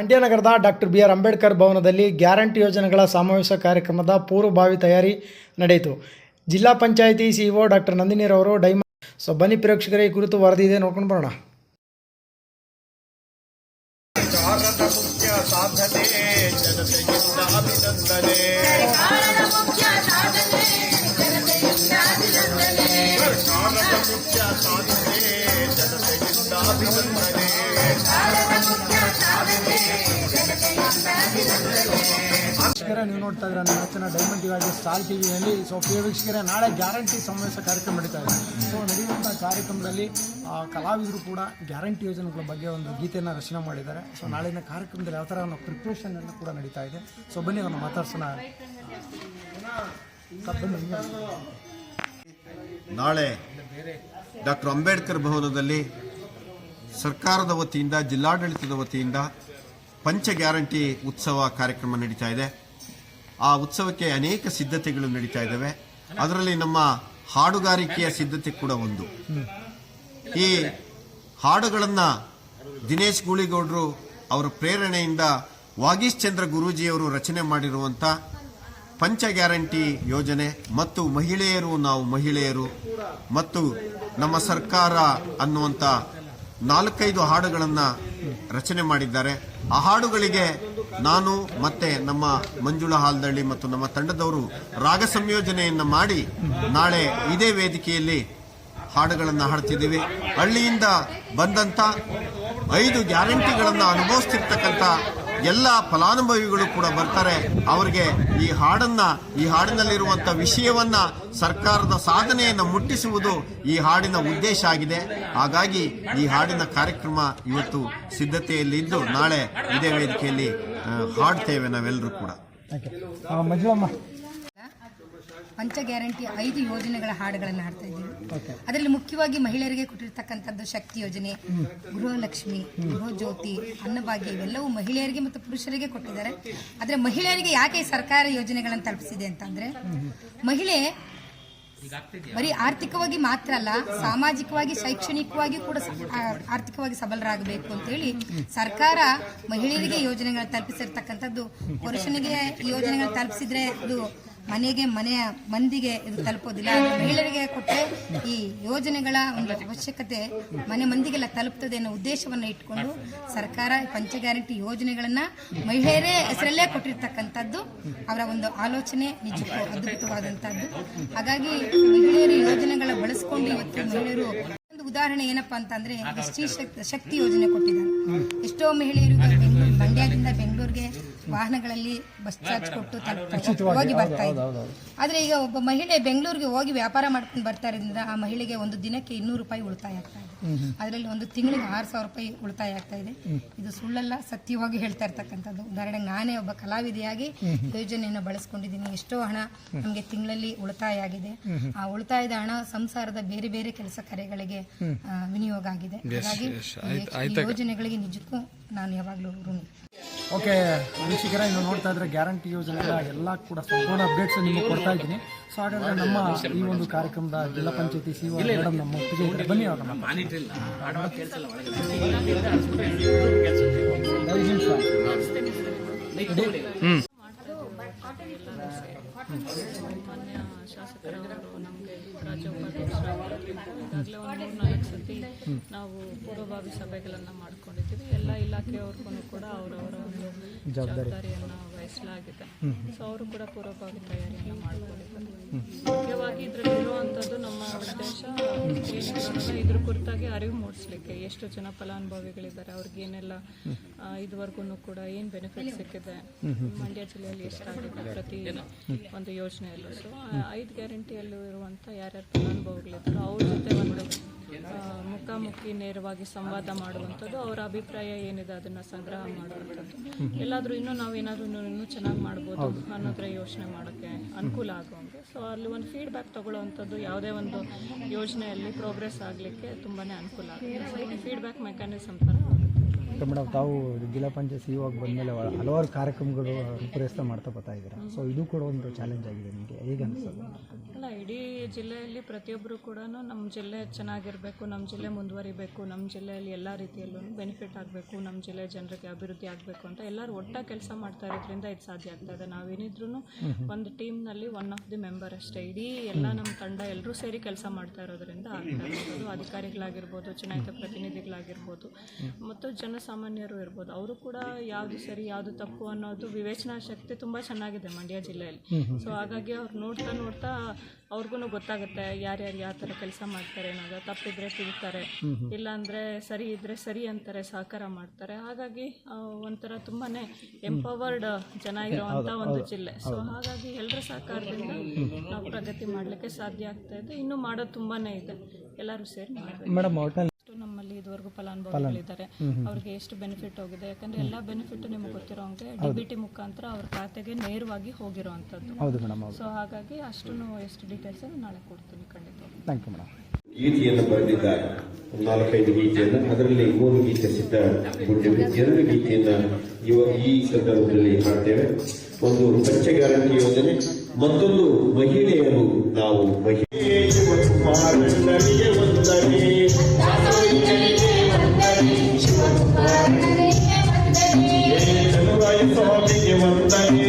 ಮಂಡ್ಯ ನಗರದ doctor B R Ambedkar ಭವನದಲ್ಲಿ guarantee ಯೋಜನೆಗಳ ಸಮಾವೇಶ ಕಾರ್ಯಕ್ರಮದ ಪೂರ್ವಭಾವಿ ತಯಾರಿ ನಡೆಯಿತು ಜಿಲ್ಲಾ ಪಂಚಾಯಿತಿ ಸಿಇಒ ಡಾಕ್ಟರ್ ನಂದಿನಿರವರು ಡೈಮ ಸೊ ಬನ್ನಿ ಪ್ರೇಕ್ಷಕರೇ ಈ ಕುರಿತು ವರದಿ ಇದೆ ನೋಡ್ಕೊಂಡು ಬರೋಣ ಸಾಧನೆ ವೀಕ್ಷಕರೇ ನೀವು ನೋಡ್ತಾ ಇದ್ದೀರಾ ನಮ್ಮ ಹೆಚ್ಚಿನ ಡೈಮಂಡ್ ಟಿವಿ ಆಗಿ ಸ್ಟಾರ್ ಟಿವಿಯಲ್ಲಿ ಸೊ ಪ್ರಿಯ ವೀಕ್ಷಕರೇ, ನಾಳೆ ಗ್ಯಾರಂಟಿ ಸಮಾವೇಶ ಕಾರ್ಯಕ್ರಮ ನಡೀತಾ ಇದೆ. ಸೊ ನಡೆಯುವಂಥ ಕಾರ್ಯಕ್ರಮದಲ್ಲಿ ಕಲಾವಿದರು ಕೂಡ ಗ್ಯಾರಂಟಿ ಯೋಜನೆಗಳ ಬಗ್ಗೆ ಒಂದು ಗೀತೆಯನ್ನು ರಚನೆ ಮಾಡಿದ್ದಾರೆ. ಸೊ ನಾಳಿನ ಕಾರ್ಯಕ್ರಮದಲ್ಲಿ ಯಾವ ಥರ ಒಂದು ಪ್ರಿಪ್ರೇಷನ್ ಎಲ್ಲ ಕೂಡ ನಡೀತಾ ಇದೆ. ಸೊ ಬನ್ನಿ ಅವನು ಮಾತಾಡ್ಸೋಣ. ನಾಳೆ ಡಾಕ್ಟರ್ ಅಂಬೇಡ್ಕರ್ ಭವನದಲ್ಲಿ ಸರ್ಕಾರದ ವತಿಯಿಂದ, ಜಿಲ್ಲಾಡಳಿತದ ವತಿಯಿಂದ ಪಂಚ ಗ್ಯಾರಂಟಿ ಉತ್ಸವ ಕಾರ್ಯಕ್ರಮ ನಡೀತಾ ಇದೆ. ಆ ಉತ್ಸವಕ್ಕೆ ಅನೇಕ ಸಿದ್ಧತೆಗಳು ನಡೀತಾ ಇದ್ದಾವೆ. ಅದರಲ್ಲಿ ನಮ್ಮ ಹಾಡುಗಾರಿಕೆಯ ಸಿದ್ಧತೆ ಕೂಡ ಒಂದು. ಈ ಹಾಡುಗಳನ್ನು ದಿನೇಶ್ ಗೂಳಿಗೌಡರು ಅವರ ಪ್ರೇರಣೆಯಿಂದ ವಾಗೀಶ್ ಚಂದ್ರ ಗುರೂಜಿಯವರು ರಚನೆ ಮಾಡಿರುವಂಥ ಪಂಚ ಗ್ಯಾರಂಟಿ ಯೋಜನೆ ಮತ್ತು ಮಹಿಳೆಯರು ನಾವು ಮಹಿಳೆಯರು ಮತ್ತು ನಮ್ಮ ಸರ್ಕಾರ ಅನ್ನುವಂಥ ನಾಲ್ಕೈದು ಹಾಡುಗಳನ್ನು ರಚನೆ ಮಾಡಿದ್ದಾರೆ. ಆ ಹಾಡುಗಳಿಗೆ ನಾನು ಮತ್ತೆ ನಮ್ಮ ಮಂಜುಳಾ ಹಾಲ್ದಳ್ಳಿ ಮತ್ತು ನಮ್ಮ ತಂಡದವರು ರಾಗ ಸಂಯೋಜನೆಯನ್ನು ಮಾಡಿ ನಾಳೆ ಇದೇ ವೇದಿಕೆಯಲ್ಲಿ ಹಾಡುಗಳನ್ನು ಹಾಡ್ತಿದ್ದೀವಿ. ಹಳ್ಳಿಯಿಂದ ಬಂದಂತ ಐದು ಗ್ಯಾರಂಟಿಗಳನ್ನು ಅನುಭವಿಸ್ತಿರ್ತಕ್ಕಂಥ ಎಲ್ಲ ಫಲಾನುಭವಿಗಳು ಕೂಡ ಬರ್ತಾರೆ. ಅವರಿಗೆ ಈ ಹಾಡನ್ನ, ಈ ಹಾಡಿನಲ್ಲಿರುವಂತ ವಿಷಯವನ್ನ ಸರ್ಕಾರದ ಸಾಧನೆಯನ್ನು ಮುಟ್ಟಿಸುವುದು ಈ ಹಾಡಿನ ಉದ್ದೇಶ ಆಗಿದೆ. ಹಾಗಾಗಿ ಈ ಹಾಡಿನ ಕಾರ್ಯಕ್ರಮ ಇವತ್ತು ಸಿದ್ಧತೆಯಲ್ಲಿದ್ದು ನಾಳೆ ಇದೇ ವೇದಿಕೆಯಲ್ಲಿ ಹಾಡ್ತೇವೆ ನಾವೆಲ್ಲರೂ ಕೂಡ. ಪಂಚ ಗ್ಯಾರಂಟಿ ಐದು ಯೋಜನೆಗಳ ಹಾಡುಗಳನ್ನು ಹಾಡ್ತಾ ಇದ್ದೀವಿ. ಅದರಲ್ಲಿ ಮುಖ್ಯವಾಗಿ ಮಹಿಳೆಯರಿಗೆ ಕೊಟ್ಟಿರ್ತಕ್ಕಂಥದ್ದು ಶಕ್ತಿ ಯೋಜನೆ ಗೃಹಲಕ್ಷ್ಮಿ ಗೃಹ ಜ್ಯೋತಿ ಅನ್ನಭಾಗ್ಯ ಇವೆಲ್ಲವೂ ಮಹಿಳೆಯರಿಗೆ ಮತ್ತು ಪುರುಷರಿಗೆ ಕೊಟ್ಟಿದ್ದಾರೆ. ಆದರೆ ಮಹಿಳೆಯರಿಗೆ ಯಾಕೆ ಸರ್ಕಾರ ಯೋಜನೆಗಳನ್ನು ತಲುಪಿಸಿದೆ ಅಂತಂದರೆ ಮಹಿಳೆ ಬರೀ ಆರ್ಥಿಕವಾಗಿ ಮಾತ್ರ ಅಲ್ಲ, ಸಾಮಾಜಿಕವಾಗಿ, ಶೈಕ್ಷಣಿಕವಾಗಿ ಕೂಡ ಆರ್ಥಿಕವಾಗಿ ಸಬಲರಾಗಬೇಕು ಅಂತ ಹೇಳಿ ಸರ್ಕಾರ ಮಹಿಳೆಯರಿಗೆ ಯೋಜನೆಗಳು ತಲುಪಿಸಿರ್ತಕ್ಕಂಥದ್ದು, ಪುರುಷನಿಗೆ ಯೋಜನೆಗಳು ತಲುಪಿಸಿದ್ರೆ ಅದು ಮನೆಗೆ, ಮನೆಯ ಮಂದಿಗೆ ಇದು ತಲುಪೋದಿಲ್ಲ. ಮಹಿಳೆಯರಿಗೆ ಕೊಟ್ಟರೆ ಈ ಯೋಜನೆಗಳ ಒಂದು ಅವಶ್ಯಕತೆ ಮನೆ ಮಂದಿಗೆಲ್ಲ ತಲುಪ್ತದೆ ಅನ್ನೋ ಉದ್ದೇಶವನ್ನು ಇಟ್ಕೊಂಡು ಸರ್ಕಾರ ಪಂಚ ಗ್ಯಾರಂಟಿ ಯೋಜನೆಗಳನ್ನ ಮಹಿಳೆಯರೇ ಹೆಸರಲ್ಲೇ ಕೊಟ್ಟಿರ್ತಕ್ಕಂಥದ್ದು. ಅವರ ಒಂದು ಆಲೋಚನೆ ನಿಜಕ್ಕೂ ಅದ್ಭುತವಾದಂತಹದ್ದು ಹಾಗಾಗಿ ಮಹಿಳೆಯರು ಯೋಜನೆಗಳ ಬಳಸ್ಕೊಂಡು ಇವತ್ತು ಮಹಿಳೆಯರು ಒಂದು ಉದಾಹರಣೆ ಏನಪ್ಪಾ ಅಂತಂದ್ರೆ ಸ್ತ್ರೀ ಶಕ್ತಿ ಯೋಜನೆ ಕೊಟ್ಟಿದ್ದಾರೆ. ಎಷ್ಟೋ ಮಹಿಳೆಯರು ಈಗ ಬೆಂಗಳೂರು ಮಂಡ್ಯದಿಂದ ಬೆಂಗಳೂರಿಗೆ ವಾಹನಗಳಲ್ಲಿ ಬಸ್ ಚಾರ್ಜ್ ಕೊಟ್ಟು ತಲುಪ- ಹೋಗಿ ಬರ್ತಾ ಇದ್ರು ಆದ್ರೆ ಈಗ ಒಬ್ಬ ಮಹಿಳೆ ಬೆಂಗಳೂರಿಗೆ ಹೋಗಿ ವ್ಯಾಪಾರ ಮಾಡ್ಕೊಂಡು ಬರ್ತಾ ಇರೋದ್ರಿಂದ ಆ ಮಹಿಳೆಗೆ ಒಂದು ದಿನಕ್ಕೆ ಇನ್ನೂರು ರೂಪಾಯಿ ಉಳಿತಾಯ ಆಗ್ತಾ ಇದೆ. ಅದರಲ್ಲಿ ಒಂದು ತಿಂಗಳಿಗೆ ಆರು ಸಾವಿರ ರೂಪಾಯಿ ಉಳಿತಾಯ ಆಗ್ತಾ ಇದೆ. ಇದು ಸುಳ್ಳಲ್ಲ ಸತ್ಯವಾಗಿ ಹೇಳ್ತಾ ಇರ್ತಕ್ಕಂಥದ್ದು. ಉದಾಹರಣೆಗೆ ನಾನೇ ಒಬ್ಬ ಕಲಾವಿದೆಯಾಗಿ ಯೋಜನೆಯನ್ನು ಬಳಸ್ಕೊಂಡಿದ್ದೀನಿ. ಎಷ್ಟೋ ಹಣ ನಮಗೆ ತಿಂಗಳಲ್ಲಿ ಉಳಿತಾಯ ಆಗಿದೆ. ಆ ಉಳಿತಾಯದ ಹಣ ಸಂಸಾರದ ಬೇರೆ ಬೇರೆ ಕೆಲಸ ಕಾರ್ಯಗಳಿಗೆ ವಿನಿಯೋಗ ಆಗಿದೆ. ಹಾಗಾಗಿ ಯೋಜನೆಗಳಿಗೆ ನಿಜಕ್ಕೂ ನಾನು ಯಾವಾಗಲೂ ಋಣಿ. ಓಕೆ ವೀಕ್ಷಕರ ಇನ್ನು ನೋಡ್ತಾ ಇದ್ರೆ ಗ್ಯಾರಂಟಿ ಯೋಜನೆ ಎಲ್ಲ ಕೂಡ ಸಂಪೂರ್ಣ ಅಪ್ಡೇಟ್ಸ್ ನಿಮಗೆ ಕೊಡ್ತಾ ಇದ್ದೀನಿ. ಸೊ ಹಾಗಾದ್ರೆ ನಮ್ಮ ಈ ಒಂದು ಕಾರ್ಯಕ್ರಮದ ಜಿಲ್ಲಾ ಪಂಚಾಯತಿ ಸಿ ಮೇಡಮ್ ನಮ್ಮ ಒಪ್ಪಿಗೆ ಇದ್ದಾರೆ. ಬನ್ನಿ ಅವ್ರ ನಮಗೆ ನಾವು ಪೂರ್ವಭಾವಿ ಸಭೆಗಳನ್ನು ಮಾಡ್ಕೊಂಡಿದ್ದೀವಿ. ಎಲ್ಲ ಇಲಾಖೆಯವ್ರಿಗೂ ಕೂಡ ಅವರವರ ಒಂದು ಜವಾಬ್ದಾರಿಯನ್ನು ವಹಿಸಲಾಗಿದೆ. ಸೊ ಅವರು ಕೂಡ ಪೂರ್ವಭಾವಿ ತಯಾರಿಯನ್ನು ಮಾಡ್ಕೊಂಡಿದ್ದಾರೆ. ಮುಖ್ಯವಾಗಿ ಇದರಲ್ಲಿ ಇರುವಂಥದ್ದು ನಮ್ಮ ಉದ್ದೇಶ ಇದ್ರ ಕುರಿತಾಗಿ ಅರಿವು ಮೂಡಿಸ್ಲಿಕ್ಕೆ ಎಷ್ಟು ಜನ ಫಲಾನುಭವಿಗಳಿದ್ದಾರೆ ಅವ್ರಿಗೇನೆಲ್ಲ ಇದುವರೆಗೂ ಕೂಡ ಏನು ಬೆನಿಫಿಟ್ ಸಿಕ್ಕಿದೆ, ಮಂಡ್ಯ ಜಿಲ್ಲೆಯಲ್ಲಿ ಎಷ್ಟಾಗಿದೆ ಪ್ರತಿ ಒಂದು ಯೋಜನೆಯಲ್ಲೂ. ಸೊ ಐದು ಗ್ಯಾರಂಟಿಯಲ್ಲೂ ಇರುವಂಥ ಯಾರ್ಯಾರು ಫಲಾನುಭವಿಗಳಿದ್ದಾರೋ, ಅವ್ರ ಜೊತೆ ಒಂದು ಮುಖಾಮುಖಿ ನೇರವಾಗಿ ಸಂವಾದ ಮಾಡುವಂಥದ್ದು ಅವರ ಅಭಿಪ್ರಾಯ ಏನಿದೆ ಅದನ್ನ ಸಂಗ್ರಹ ಮಾಡುವಂಥದ್ದು. ಎಲ್ಲಾದ್ರೂ ಇನ್ನೂ ನಾವು ಏನಾದರೂ ಇನ್ನೂ ಚೆನ್ನಾಗಿ ಮಾಡ್ಬೋದು ಅನ್ನೋದ್ರ ಯೋಚನೆ ಮಾಡೋಕ್ಕೆ ಅನುಕೂಲ ಆಗುವಂಗೆ. ಸೊ ಅಲ್ಲಿ ಒಂದು ಫೀಡ್ಬ್ಯಾಕ್ ತಗೊಳ್ಳುವಂಥದ್ದು ಯಾವುದೇ ಒಂದು ಯೋಜನೆಯಲ್ಲಿ ಪ್ರೋಗ್ರೆಸ್ ಆಗಲಿಕ್ಕೆ ತುಂಬಾನೇ ಅನುಕೂಲ ಆಗುತ್ತೆ. ಫೀಡ್ಬ್ಯಾಕ್ ಮೆಕ್ಯಾನಿಸಮ್ ಥರ ಮೇಡಮ್ ತಾವು ಜಿಲ್ಲಾ ಪಂಚಾಯತ್ ಸಿ ಆಗಿ ಬಂದಮೇಲೆ ಹಲವಾರು ಕಾರ್ಯಕ್ರಮಗಳು ರೂಪುರೇಷೆ ಮಾಡ್ತಾ ಬರ್ತಾ ಇದ್ದೀರಾ? ಸೊ ಇದು ಕೂಡ ಒಂದು ಚಾಲೆಂಜ್ ಆಗಿದೆ ನಿಮಗೆ. ಹೇಗೆ ಅನಿಸ್ತದೆ ಅಲ್ಲ ಇಡೀ ಜಿಲ್ಲೆಯಲ್ಲಿ ಪ್ರತಿಯೊಬ್ಬರು ಕೂಡ ನಮ್ಮ ಜಿಲ್ಲೆ ಚೆನ್ನಾಗಿರಬೇಕು ನಮ್ಮ ಜಿಲ್ಲೆ ಮುಂದುವರಿಬೇಕು ನಮ್ಮ ಜಿಲ್ಲೆಯಲ್ಲಿ ಎಲ್ಲ ರೀತಿಯಲ್ಲೂ ಬೆನಿಫಿಟ್ ಆಗಬೇಕು ನಮ್ಮ ಜಿಲ್ಲೆ ಜನರಿಗೆ ಅಭಿವೃದ್ಧಿ ಆಗಬೇಕು ಅಂತ ಎಲ್ಲರೂ ಒಟ್ಟಾಗಿ ಕೆಲಸ ಮಾಡ್ತಾ ಇರೋದ್ರಿಂದ ಇದು ಸಾಧ್ಯ ಆಗ್ತಾ ಇದೆ. ನಾವೇನಿದ್ರು ಒಂದು ಟೀಮ್ನಲ್ಲಿ ಒನ್ ಆಫ್ ದಿ ಮೆಂಬರ್ ಅಷ್ಟೇ. ಇಡೀ ಎಲ್ಲ ನಮ್ಮ ತಂಡ ಎಲ್ಲರೂ ಸೇರಿ ಕೆಲಸ ಮಾಡ್ತಾ ಇರೋದ್ರಿಂದ ಆಗ್ತಾ ಇರ್ಬೋದು ಅಧಿಕಾರಿಗಳಾಗಿರ್ಬೋದು ಚುನಾಯಿತ ಪ್ರತಿನಿಧಿಗಳಾಗಿರ್ಬೋದು ಮತ್ತು ಜನಸಾಮಾನ್ಯರು ಇರ್ಬೋದು. ಅವರು ಕೂಡ ಯಾವುದು ಸರಿ ಯಾವುದು ತಪ್ಪು ಅನ್ನೋದು ವಿವೇಚನಾ ಶಕ್ತಿ ತುಂಬ ಚೆನ್ನಾಗಿದೆ ಮಂಡ್ಯ ಜಿಲ್ಲೆಯಲ್ಲಿ. ಸೊ ಹಾಗಾಗಿ ಅವ್ರು ನೋಡ್ತಾ ನೋಡ್ತಾ ಅವ್ರಿಗೂ ಗೊತ್ತಾಗುತ್ತೆ ಯಾರ್ಯಾರು ಯಾವ ಥರ ಕೆಲಸ ಮಾಡ್ತಾರೆ ಅನ್ನೋದು. ತಪ್ಪಿದ್ರೆ ತಿಳ್ತಾರೆ. ಇಲ್ಲಾಂದರೆ ಸರಿ ಇದ್ದರೆ ಸರಿ ಅಂತಾರೆ ಸಹಕಾರ ಮಾಡ್ತಾರೆ. ಹಾಗಾಗಿ ಒಂಥರ ತುಂಬಾ ಎಂಪವರ್ಡ್ ಜನ ಇರುವಂಥ ಒಂದು ಜಿಲ್ಲೆ. ಸೊ ಹಾಗಾಗಿ ಎಲ್ಲರ ಸಹಕಾರದಿಂದ ನಾವು ಪ್ರಗತಿ ಮಾಡಲಿಕ್ಕೆ ಸಾಧ್ಯ ಆಗ್ತಾ ಇದೆ. ಇನ್ನೂ ಮಾಡೋದು ತುಂಬಾ ಇದೆ. ಎಲ್ಲರೂ ಸೇರಿ ಮಾಡಬೇಕು. ಎಷ್ಟು ಫಲಾನುಭವಿಗಳಿದ್ದಾರೆ. ಅವ್ರಿಗೆ ಎಷ್ಟು ಬೆನಿಫಿಟ್ ಹೋಗಿದೆ? ಯಾಕಂದ್ರೆ ಎಲ್ಲ ಬೆನಿಫಿಟ್ ನಿಮ್ಗೆ ಗೊತ್ತಿರೋ ಹಂಗೆ ಡಿ ಬಿ ಟಿ ಮುಖಾಂತರ ಅವ್ರ ಖಾತೆಗೆ ನೇರವಾಗಿ ಹೋಗಿರುವಂತದ್ದು ಹೌದು ಮೇಡಮ್ ಸೊ ಹಾಗಾಗಿ ಅಷ್ಟು ಎಷ್ಟು ಡೀಟೇಲ್ಸ್ ನಾಳೆ ಕೊಡ್ತೀನಿ ಖಂಡಿತ. Thank you madam. ಗೀತೆಯನ್ನು ಬರೆದಿದ್ದಾರೆ. ನಾಲ್ಕೈದು ಗೀತೆಯನ್ನು ಅದರಲ್ಲಿ ಮೂರು ಗೀತೆ ಸಿದ್ಧಗೊಂಡಿವೆ ಎರಡು ಗೀತೆಯನ್ನು ಇವ ಈ ಸಂದರ್ಭದಲ್ಲಿ ಹಾಡ್ತೇವೆ. ಒಂದು ಸ್ವಚ್ಛ ಗ್ಯಾರಂಟಿ ಯೋಜನೆ ಮತ್ತೊಂದು ಮಹಿಳೆಯರು ನಾವು ಮಹಿಳೆ സ്വാമിക്ക് വന്ദനേ